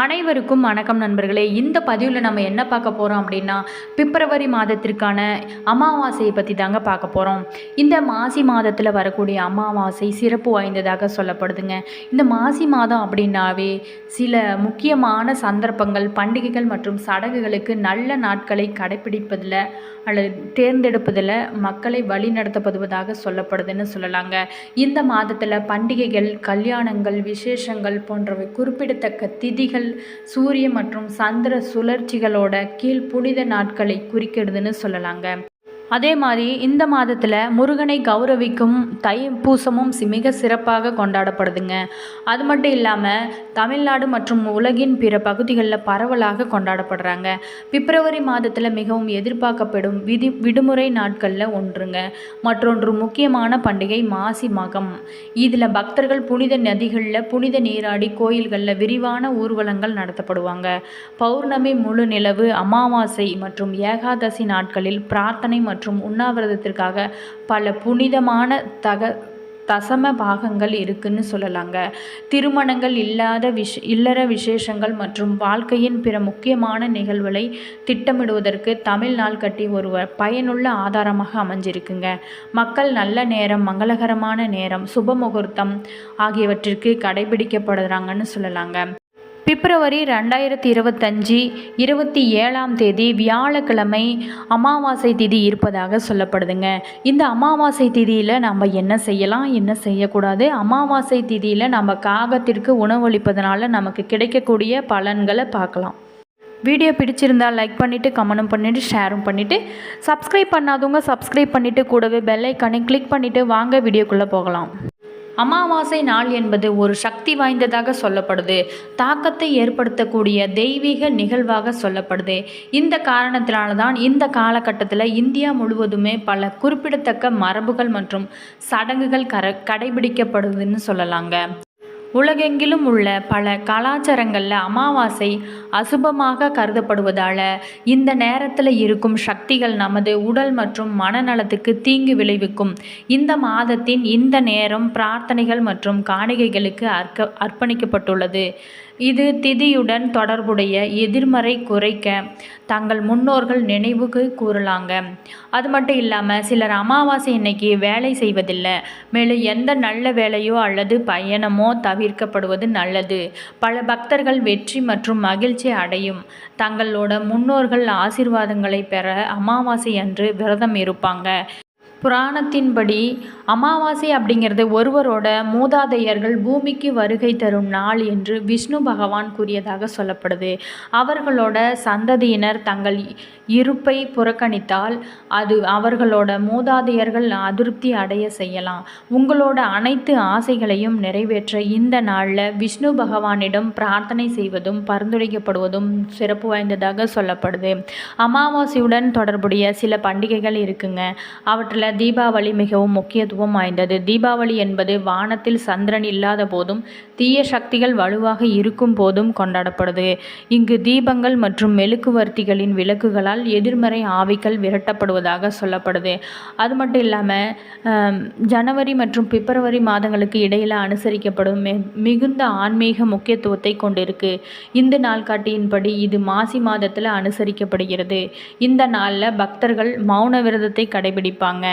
அனைவருக்கும் வணக்கம் நண்பர்களே. இந்த பதிவில் நம்ம என்ன பார்க்க போகிறோம் அப்படின்னா பிப்ரவரி மாதத்திற்கான அமாவாசையை பற்றி தாங்க பார்க்க போகிறோம் இந்த மாசி மாதத்தில் வரக்கூடிய அமாவாசை சிறப்பு வாய்ந்ததாக சொல்லப்படுதுங்க. இந்த மாசி மாதம் அப்படின்னாவே சில முக்கியமான சந்தர்ப்பங்கள் பண்டிகைகள் மற்றும் சடங்குகளுக்கு நல்ல நாட்களை கடைப்பிடிப்பதில் அல்லது தேர்ந்தெடுப்பதில் மக்களை வழி நடத்தப்படுவதாக சொல்லப்படுதுன்னு சொல்லலாங்க. இந்த மாதத்தில் பண்டிகைகள் கல்யாணங்கள் விசேஷங்கள் போன்றவை குறிப்பிடத்தக்க திதிகள் சூரிய மற்றும் சந்திர சுழற்சிகளோட கீழ் புனித நாட்களை குறிக்கிறதுன்னு சொல்லலாங்க. அதே மாதிரி இந்த மாதத்தில் முருகனை கௌரவிக்கும் தை சி- மிக சிறப்பாக கொண்டாடப்படுதுங்க. அது மட்டும் இல்லாமல் தமிழ்நாடு மற்றும் உலகின் பிற பகுதிகளில் பரவலாக கொண்டாடப்படுறாங்க. பிப்ரவரி மாதத்தில் மிகவும் எதிர்பார்க்கப்படும் விதி விடுமுறை நாட்களில் ஒன்றுங்க. மற்றொன்று முக்கியமான பண்டிகை மாசி மகம். இதில் பக்தர்கள் புனித நதிகளில் புனித நீராடி கோயில்களில் விரிவான ஊர்வலங்கள் நடத்தப்படுவாங்க. பௌர்ணமி முழு நிலவு அமாவாசை மற்றும் ஏகாதசி நாட்களில் பிரார்த்தனை மற்றும் மற்றும் உண்ணாவிரதத்திற்காக பல புனிதமான தக தசம பாகங்கள் இருக்குன்னு சொல்லலாங்க. திருமணங்கள் இல்லாத விஷ இல்லற விசேஷங்கள் மற்றும் வாழ்க்கையின் பிற முக்கியமான நிகழ்வுகளை திட்டமிடுவதற்கு தமிழ் நாள் கட்டி ஒரு பயனுள்ள ஆதாரமாக அமைஞ்சிருக்குங்க. மக்கள் நல்ல நேரம் மங்களகரமான நேரம் சுப முகூர்த்தம் ஆகியவற்றிற்கு கடைபிடிக்கப்படுறாங்கன்னு சொல்லலாங்க. பிப்ரவரி ரெண்டாயிரத்தி இருபத்தஞ்சி இருபத்தி ஏழாம் தேதி வியாழக்கிழமை அமாவாசை திதி இருப்பதாக சொல்லப்படுதுங்க. இந்த அமாவாசை திதியில் நம்ம என்ன செய்யலாம் என்ன செய்யக்கூடாது? அமாவாசை திதியில் நம்ம காகத்திற்கு உணவளிப்பதனால நமக்கு கிடைக்கக்கூடிய பலன்களை பார்க்கலாம். வீடியோ பிடிச்சிருந்தால் லைக் பண்ணிவிட்டு கமெண்டும் பண்ணிவிட்டு ஷேரும் பண்ணிவிட்டு சப்ஸ்கிரைப் பண்ணாதவங்க சப்ஸ்கிரைப் பண்ணிவிட்டு கூடவே பெல்லைக்கானே கிளிக் பண்ணிவிட்டு வாங்க வீடியோக்குள்ளே போகலாம். அமாவாசை நாள் என்பது ஒரு சக்தி வாய்ந்ததாக சொல்லப்படுது. தாக்கத்தை ஏற்படுத்தக்கூடிய தெய்வீக நிகழ்வாக சொல்லப்படுது. இந்த காரணத்தினால தான் இந்த காலகட்டத்தில் இந்தியா முழுவதுமே பல குறிப்பிடத்தக்க மரபுகள் மற்றும் சடங்குகள் கர கடைபிடிக்கப்படுதுன்னு சொல்லலாங்க. உலகெங்கிலும் உள்ள பல கலாச்சாரங்களில் அமாவாசை அசுபமாக கருதப்படுவதால் இந்த நேரத்தில் இருக்கும் சக்திகள் நமது உடல் மற்றும் மனநலத்துக்கு தீங்கு விளைவிக்கும். இந்த மாதத்தின் இந்த நேரம் பிரார்த்தனைகள் மற்றும் காணிகைகளுக்கு அர்க்க அர்ப்பணிக்கப்பட்டுள்ளது. இது திதியுடன் தொடர்புடைய எதிர்மறை குறைக்க தங்கள் முன்னோர்கள் நினைவுக்கு கூறலாங்க. அது மட்டும் இல்லாமல் சிலர் அமாவாசை இன்னைக்கு வேலை செய்வதில்லை. மேலும் எந்த நல்ல வேலையோ அல்லது பயணமோ தவிர்க்கப்படுவது நல்லது. பல பக்தர்கள் வெற்றி மற்றும் மகிழ்ச்சி அடையும். தங்களோட முன்னோர்கள் ஆசிர்வாதங்களை பெற அமாவாசை அன்று விரதம் இருப்பாங்க. புராணத்தின்படி அமாவாசை அப்படிங்கிறது ஒருவரோட மூதாதையர்கள் பூமிக்கு வருகை தரும் நாள் என்று விஷ்ணு பகவான் கூறியதாக சொல்லப்படுது. அவர்களோட சந்ததியினர் தங்கள் இருப்பை புறக்கணித்தால் அது அவர்களோட மூதாதையர்கள் அதிருப்தி அடைய செய்யலாம். உங்களோட அனைத்து ஆசைகளையும் நிறைவேற்ற இந்த நாளில் விஷ்ணு பகவானிடம் பிரார்த்தனை செய்வதும் பரிந்துரைக்கப்படுவதும் சிறப்பு வாய்ந்ததாக சொல்லப்படுது. அமாவாசையுடன் தொடர்புடைய சில பண்டிகைகள் இருக்குங்க. அவற்றில் தீபாவளி மிகவும் முக்கியத்துவம் வாய்ந்தது. தீபாவளி என்பது வானத்தில் சந்திரன் இல்லாத போதும் தீய சக்திகள் வலுவாக இருக்கும் போதும் கொண்டாடப்படுது. இங்கு தீபங்கள் மற்றும் மெழுக்குவர்த்திகளின் விளக்குகளால் எதிர்மறை ஆவிகள் விரட்டப்படுவதாக சொல்லப்படுது. அது மட்டும் இல்லாமல் ஜனவரி மற்றும் பிப்ரவரி மாதங்களுக்கு இடையில் அனுசரிக்கப்படும் மிகுந்த ஆன்மீக முக்கியத்துவத்தை கொண்டிருக்கு. இந்த நாள்காட்டியின்படி இது மாசி மாதத்தில் அனுசரிக்கப்படுகிறது. இந்த நாளில் பக்தர்கள் மௌன விரதத்தை கடைபிடிப்பாங்க.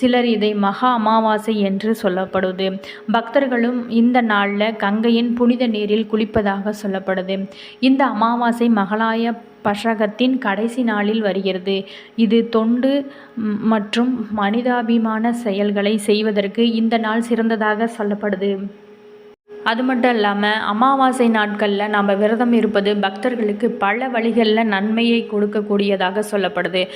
சிலர் இதை மகா அமாவாசை என்று சொல்லப்படுது. பக்தர்களும் இந்த நாளில் கங்கையின் புனித நீரில் குளிப்பதாக சொல்லப்படுது. இந்த அமாவாசை மகளாய பஷகத்தின் கடைசி நாளில் வருகிறது. இது தொண்டு மற்றும் மனிதாபிமான செயல்களை செய்வதற்கு இந்த நாள் சிறந்ததாக சொல்லப்படுது. அது மட்டும் இல்லாமல் அமாவாசை நாட்களில் நம்ம விரதம் இருப்பது பக்தர்களுக்கு பல வழிகளில் நன்மையை கொடுக்கக்கூடியதாக சொல்லப்படுது.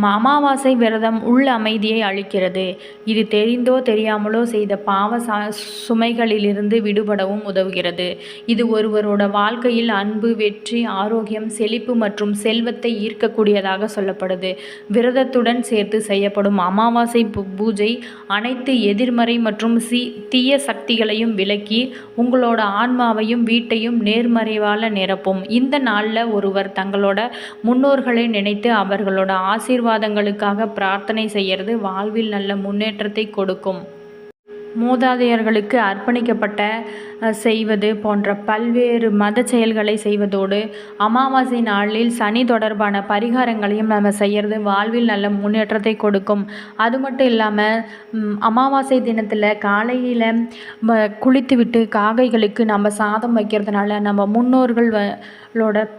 அமாவாசை விரதம் உள்ள அமைதியை அளிக்கிறது. இது தெரிந்தோ தெரியாமலோ செய்த பாவ சுமைகளிலிருந்து விடுபடவும் உதவுகிறது. இது ஒருவரோட வாழ்க்கையில் அன்பு வெற்றி ஆரோக்கியம் செழிப்பு மற்றும் செல்வத்தை ஈர்க்கக்கூடியதாக சொல்லப்படுது. விரதத்துடன் சேர்த்து செய்யப்படும் அமாவாசை பூ- பூஜை அனைத்து எதிர்மறை மற்றும் சி தீய சக்திகளையும் விலக்கி உங்களோட ஆன்மாவையும் வீட்டையும் நேர்மறைவால் நிரப்பும். இந்த நாளில் ஒருவர் தங்களோட முன்னோர்களை நினைத்து அவர்களோட ஆசீர்வாதங்களுக்காக பிரார்த்தனை செய்யறது வாழ்வில் நல்ல முன்னேற்றத்தை கொடுக்கும். மூதாதையர்களுக்கு அர்ப்பணிக்கப்பட்ட செய்வது போன்ற பல்வேறு மத செயல்களை செய்வதோடு அமாவாசை நாளில் சனி தொடர்பான பரிகாரங்களையும் நம்ம செய்கிறது வாழ்வில் நல்ல முன்னேற்றத்தை கொடுக்கும். அது மட்டும் இல்லாமல் அமாவாசை தினத்தில் காலையில் குளித்துவிட்டு காகைகளுக்கு நம்ம சாதம் வைக்கிறதுனால நம்ம முன்னோர்கள்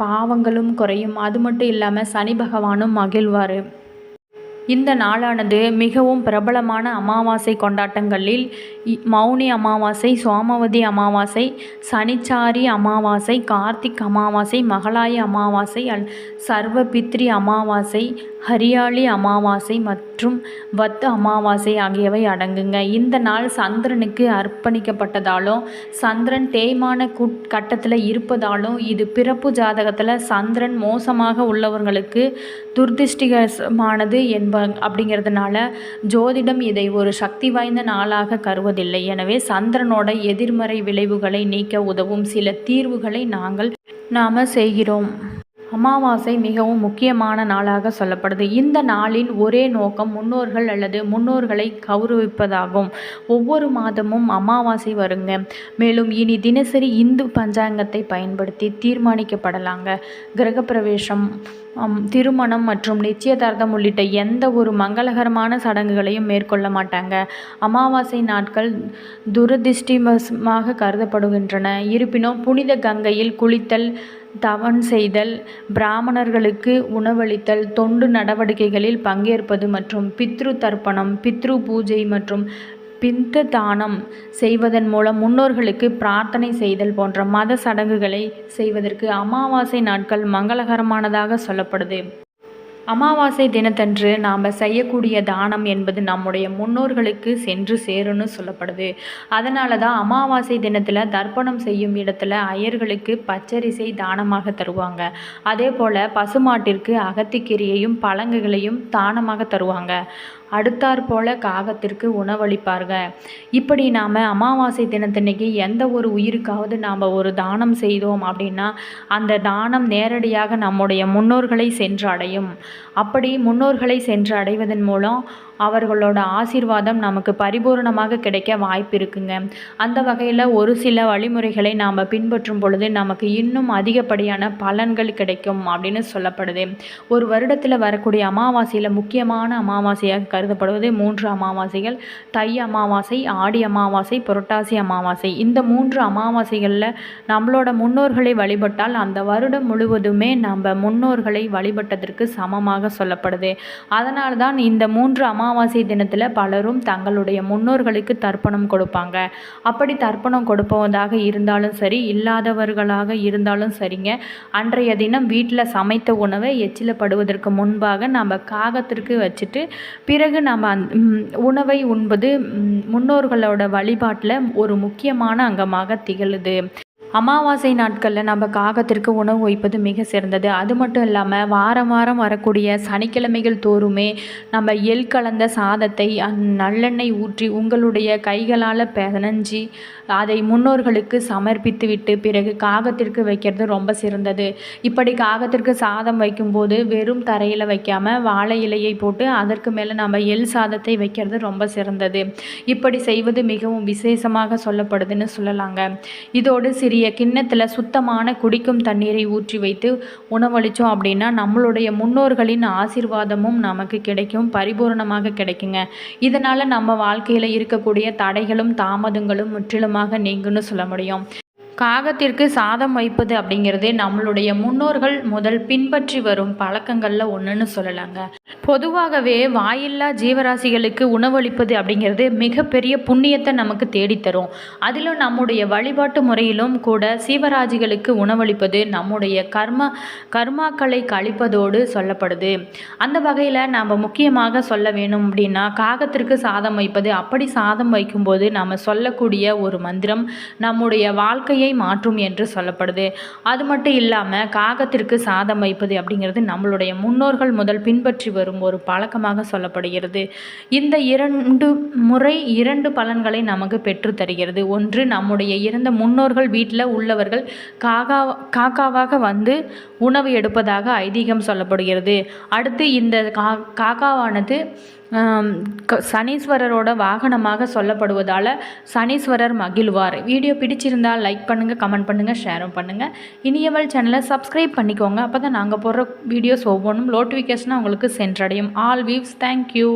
பாவங்களும் குறையும். அது மட்டும் இல்லாமல் சனி பகவானும் மகிழ்வார். இந்த நாளானது மிகவும் பிரபலமான அமாவாசை கொண்டாட்டங்களில் இ- மௌனி அமாவாசை சோமவதி அமாவாசை சனிச்சாரி அமாவாசை கார்த்திக் அமாவாசை மகளாய அமாவாசை அல் சர்வபித்ரி அமாவாசை ஹரியாளி அமாவாசை மற்றும் வத்து அமாவாசை ஆகியவை அடங்குங்க. இந்த நாள் சந்திரனுக்கு அர்ப்பணிக்கப்பட்டதாலும் சந்திரன் தேய்மான குட் கட்டத்தில் இருப்பதாலும் இது பிறப்பு ஜாதகத்தில் சந்திரன் மோசமாக உள்ளவர்களுக்கு துர்திஷ்டிகரமானது என்ப அப்படிங்கிறதுனால ஜோதிடம் இதை ஒரு சக்தி வாய்ந்த நாளாக கருவதில்லை. எனவே சந்திரனோட எதிர்மறை விளைவுகளை நீக்க உதவும் சில தீர்வுகளை நாங்கள் நாம் செய்கிறோம். அமாவாசை மிகவும் முக்கியமான நாளாக சொல்லப்படுது. இந்த நாளின் ஒரே நோக்கம் முன்னோர்கள் அல்லது முன்னோர்களை கௌரவிப்பதாகும். ஒவ்வொரு மாதமும் அமாவாசை வருங்க. மேலும் இனி தினசரி இந்து பஞ்சாங்கத்தை பயன்படுத்தி தீர்மானிக்கப்படலாங்க. கிரகப்பிரவேசம் திருமணம் மற்றும் நிச்சயதார்த்தம் உள்ளிட்ட எந்த ஒரு மங்களகரமான சடங்குகளையும் மேற்கொள்ள மாட்டாங்க. அமாவாசை நாட்கள் துரதிருஷ்டிமமாக கருதப்படுகின்றன. இருப்பினும் புனித கங்கையில் குளித்தல் தவன் செய்தல் பிராமணர்களுக்கு உணவளித்தல் தொண்டு நடவடிக்கைகளில் பங்கேற்பது மற்றும் பித்ரு தர்ப்பணம் பித்ரு பூஜை மற்றும் பிந்த தானம் செய்வதன் மூலம் முன்னோர்களுக்கு பிரார்த்தனை செய்தல் போன்ற மத சடங்குகளை செய்வதற்கு அமாவாசை நாட்கள் மங்களகரமானதாக சொல்லப்படுது. அமாவாசை தினத்தன்று நாம் செய்யக்கூடிய தானம் என்பது நம்முடைய முன்னோர்களுக்கு சென்று சேரும்னு சொல்லப்படுது. அதனால தான் அமாவாசை தினத்தில் தர்ப்பணம் செய்யும் இடத்துல ஐயர்களுக்கு பச்சரிசை தானமாக தருவாங்க. அதே போல் பசுமாட்டிற்கு அகத்திக்கீரையையும் பழங்குகளையும் தானமாக தருவாங்க. அடுத்தாற் போல காகத்திற்கு உணவளிப்பார்க. இப்படி நாம் அமாவாசை தினத்தன்னைக்கு எந்த ஒரு உயிருக்காவது நாம் ஒரு தானம் செய்தோம் அப்படின்னா அந்த தானம் நேரடியாக நம்முடைய முன்னோர்களை சென்றடையும். அப்படி முன்னோர்களை சென்று அடைவதன் மூலம் அவர்களோட ஆசீர்வாதம் நமக்கு பரிபூரணமாக கிடைக்க வாய்ப்பு இருக்குங்க அந்த வகையில் ஒரு சில வழிமுறைகளை நாம் பின்பற்றும் பொழுது நமக்கு இன்னும் அதிகப்படியான பலன்கள் கிடைக்கும் அப்படின்னு சொல்லப்படுது. ஒரு வருடத்தில் வரக்கூடிய அமாவாசையில் முக்கியமான அமாவாசையாக கருதப்படுவது மூன்று அமாவாசைகள். தை அமாவாசை ஆடி அமாவாசை புரட்டாசி அமாவாசை. இந்த மூன்று அமாவாசைகளில் நம்மளோட முன்னோர்களை வழிபட்டால் அந்த வருடம் முழுவதுமே நம்ம முன்னோர்களை வழிபட்டதற்கு சமமாக சொல்லப்படுது. அதனால்தான் இந்த மூன்று அமா அமாவாசை தினத்தில் பலரும் தங்களுடைய முன்னோர்களுக்கு தர்ப்பணம் கொடுப்பாங்க. அப்படி தர்ப்பணம் கொடுப்பதாக இருந்தாலும் சரி இல்லாதவர்களாக இருந்தாலும் சரிங்க. அன்றைய தினம் வீட்டில் சமைத்த உணவை எச்சிலப்படுவதற்கு முன்பாக நம்ம காகத்திற்கு வச்சுட்டு பிறகு நம்ம அந் உணவை உண்பது முன்னோர்களோட வழிபாட்டில் ஒரு முக்கியமான அங்கமாக திகழுது. அமாவாசை நாட்களில் நம்ம காகத்திற்கு உணவு வைப்பது மிக சிறந்தது. அது மட்டும் இல்லாமல் வாரம் வாரம் வரக்கூடிய சனிக்கிழமைகள் தோறுமே நம்ம எள் கலந்த சாதத்தை அந் நல்லெண்ணெய் ஊற்றி உங்களுடைய கைகளால் பிணைஞ்சி அதை முன்னோர்களுக்கு சமர்ப்பித்து விட்டு பிறகு காகத்திற்கு வைக்கிறது ரொம்ப சிறந்தது. இப்படி காகத்திற்கு சாதம் வைக்கும்போது வெறும் தரையில் வைக்காமல் வாழை இலையை போட்டு அதற்கு மேலே நம்ம எள் சாதத்தை வைக்கிறது ரொம்ப சிறந்தது. இப்படி செய்வது மிகவும் விசேஷமாக சொல்லப்படுதுன்னு சொல்லலாங்க. இதோடு சிறிய கிண்ணத்தில் சுத்தமான குடிக்கும் தண்ணீரை ஊற்றி வைத்து உணவளித்தோம் அப்படின்னா நம்மளுடைய முன்னோர்களின் ஆசீர்வாதமும் நமக்கு கிடைக்கும் பரிபூரணமாக கிடைக்குங்க. இதனால் நம்ம வாழ்க்கையில் இருக்கக்கூடிய தடைகளும் தாமதங்களும் முற்றிலுமாக நீங்குன்னு சொல்ல முடியும். காகத்திற்கு சாதம் வைப்பது அப்படிங்கிறதே நம்மளுடைய முன்னோர்கள் முதல் பின்பற்றி வரும் பழக்கங்களில் ஒன்றுன்னு சொல்லலாங்க. பொதுவாகவே வாயில்லா ஜீவராசிகளுக்கு உணவளிப்பது அப்படிங்கிறது மிகப்பெரிய புண்ணியத்தை நமக்கு தேடித்தரும். அதிலும் நம்முடைய வழிபாட்டு முறையிலும் கூட சீவராஜிகளுக்கு உணவளிப்பது நம்முடைய கர்ம கர்மாக்களை கழிப்பதோடு சொல்லப்படுது. அந்த வகையில் நாம் முக்கியமாக சொல்ல வேணும் அப்படின்னா காகத்திற்கு சாதம் வைப்பது அப்படி சாதம் வைக்கும்போது நாம் சொல்லக்கூடிய ஒரு மந்திரம் நம்முடைய வாழ்க்கையை மாற்றும் என்று சொல்லப்படுது. அது மட்டும் இல்லாமல் காகத்திற்கு சாதம் வைப்பது அப்படிங்கிறது நம்மளுடைய முன்னோர்கள் முதல் பின்பற்றி வரும் ஒரு பழக்கமாக சொல்லப்படுகிறது. இந்த இரண்டு முறை இரண்டு பலன்களை நமக்கு பெற்று தருகிறது. ஒன்று நம்முடைய இறந்த முன்னோர்கள் வீட்டில் உள்ளவர்கள் காகா காக்காவாக வந்து உணவு எடுப்பதாக ஐதீகம் சொல்லப்படுகிறது. அடுத்து இந்த கா காக்காவானது சனீஸ்வரரோட வாகனமாக சொல்லப்படுவதால் சனீஸ்வரர் மகிழ்வார். வீடியோ பிடிச்சிருந்தால் லைக் பண்ணுங்கள் கமெண்ட் பண்ணுங்கள் ஷேரும் பண்ணுங்கள் இனியவள் சேனலை சப்ஸ்கிரைப் பண்ணிக்கோங்க. அப்போ தான் நாங்கள் போடுற வீடியோஸ் ஒவ்வொன்றும் நோட்டிஃபிகேஷனாக உங்களுக்கு சென்றடையும் ஆல் வீவ்ஸ் தேங்க்யூ